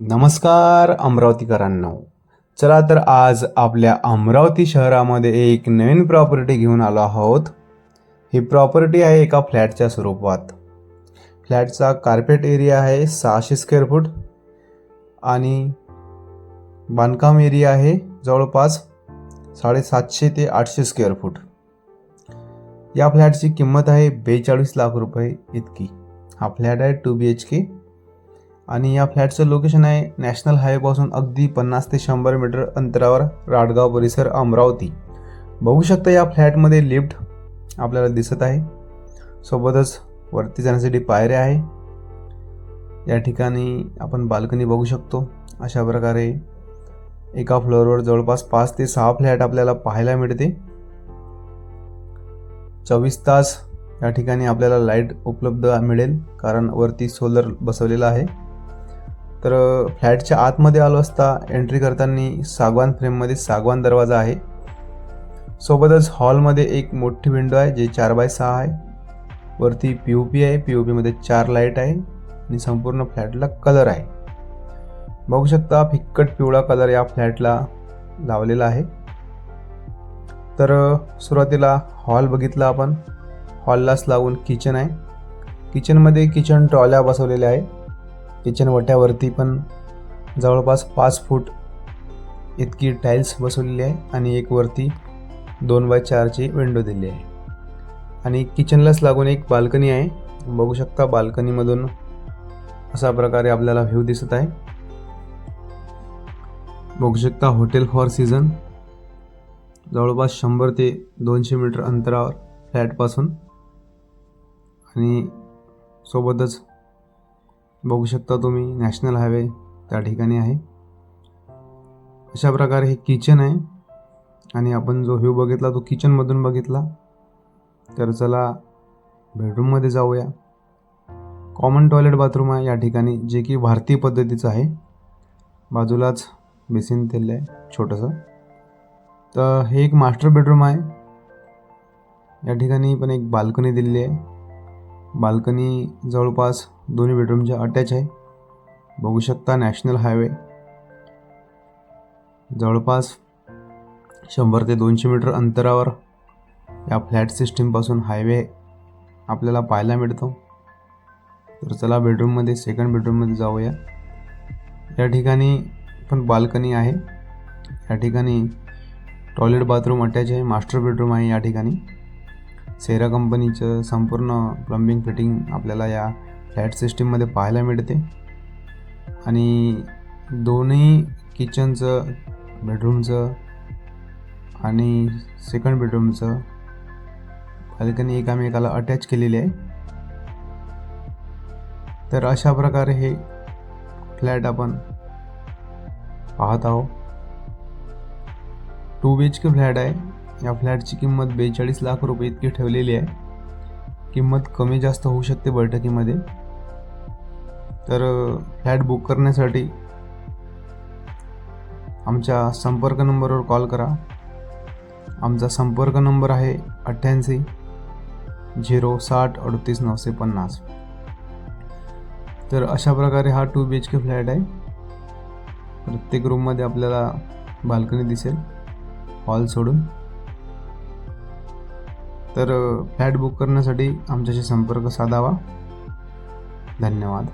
नमस्कार अमरावतीकरांनो. चला तर आज आपल्या अमरावती शहरामध्ये एक नवीन प्रॉपर्टी घेऊन आलो आहोत. ही प्रॉपर्टी आहे एका फ्लॅटच्या स्वरूपात. फ्लॅटचा कार्पेट एरिया आहे सहाशे स्क्वेअर फूट आणि बांधकाम एरिया आहे जवळपास साडेसातशे ते आठशे स्क्वेअर फूट या फ्लॅटची किंमत आहे बेचाळीस लाख रुपये इतकी. हा फ्लॅट आहे टू बी एच के आणि या फ्लॅटचं लोकेशन आहे नॅशनल हायवेपासून अगदी पन्नास ते शंभर मीटर अंतरावर राडगाव परिसर अमरावती. बघू शकता या फ्लॅटमध्ये लिफ्ट आपल्याला दिसत आहे. सोबतच वरती जाण्यासाठी पायऱ्या आहे. या ठिकाणी आपण बाल्कनी बघू शकतो. अशा प्रकारे एका फ्लोअरवर जवळपास पाच ते सहा फ्लॅट आपल्याला पाहायला मिळते. चोवीस तास या ठिकाणी आपल्याला लाइट उपलब्ध मिळेल कारण वरती सोलर बसवलेला आहे. तर फ्लॅटच्या आतमध्ये आलो असता एंट्री करताना सागवान फ्रेममध्ये सागवान दरवाजा आहे. सोबतच हॉलमध्ये एक मोठी विंडो आहे जे चार बाय सहा आहे. वरती पी ओ पी आहे. पी ओ पीमध्ये चार लाइट आहे आणि संपूर्ण फ्लॅटला कलर आहे. बघू शकता फिक्कट पिवळा कलर या फ्लॅटला लावलेला आहे. तर सुरुवातीला हॉल बघितला आपण. हॉललाच लागून किचन आहे. किचनमध्ये किचन ट्रॉल्या बसवलेल्या आहे. किचन वट्यावरती पण जवळपास पाच फूट इतकी टाईल्स बसवलेली आहे आणि एक वरती दोन बाय चारची विंडो दिली आहे. आणि किचनलाच लागून एक बाल्कनी आहे. बघू शकता बाल्कनीमधून अशा प्रकारे आपल्याला व्ह्यू दिसत आहे. बघू शकता हॉटेल फॉर सीझन जवळपास शंभर ते दोनशे मीटर अंतरावर फ्लॅटपासून आणि सोबतच बघू शकता तुम्ही नॅशनल हायवे त्या ठिकाणी आहे. अशा प्रकारे हे किचन आहे आणि आपण जो व्ह्यू बघितला तो किचनमधून बघितला. तर चला बेडरूममध्ये जाऊया. कॉमन टॉयलेट बाथरूम आहे या ठिकाणी जे की भारतीय पद्धतीचं आहे. बाजूलाच बेसिन तेल आहे छोटंसं. तर हे एक मास्टर बेडरूम आहे. या ठिकाणी पण एक बाल्कनी दिलेली आहे. बाल्कनी जवळपास दोन्ही बेडरूमच्या अटॅच आहे. बघू शकता नॅशनल हायवे जवळपास शंभर ते दोनशे मीटर अंतरावर या फ्लॅट सिस्टीमपासून हायवे आपल्याला पाहायला मिळतो. तर चला बेडरूममध्ये सेकंड बेडरूममध्ये जाऊया. या ठिकाणी पण बाल्कनी आहे. या ठिकाणी टॉयलेट बाथरूम अटॅच आहे. मास्टर बेडरूम आहे या ठिकाणी. सेरा कंपनीचं संपूर्ण प्लंबिंग फिटिंग आपल्याला या फ्लॅट सिस्टीममध्ये पाहायला मिळते. आणि दोन्ही किचनचं बेडरूमचं आणि सेकंड बेडरूमचं बाल्कनी एकामेकाला अटॅच केलेली आहे. तर अशा प्रकारे हे फ्लॅट आपण पाहत आहोत. Two B H K flat आहे. या फ्लॅटची किंमत बेचाळीस लाख रुपये इतकी ठेवलेली आहे. किंमत कमी जास्त होऊ शकते बैठकीमध्ये. तर फ्लॅट बुक करण्यासाठी आमच्या संपर्क नंबरवर कॉल करा. आमचा संपर्क नंबर आहे अठ्ठ्याऐंशी झिरो साठ अडतीस नऊशे पन्नास. तर अशा प्रकारे हा two B H K flat आहे. प्रत्येक रूममध्ये आपल्याला बाल्कनी दिसेल. हॉल सोडून. तर फ्लॅट बुक करण्यासाठी आमच्याशी संपर्क साधावा. धन्यवाद.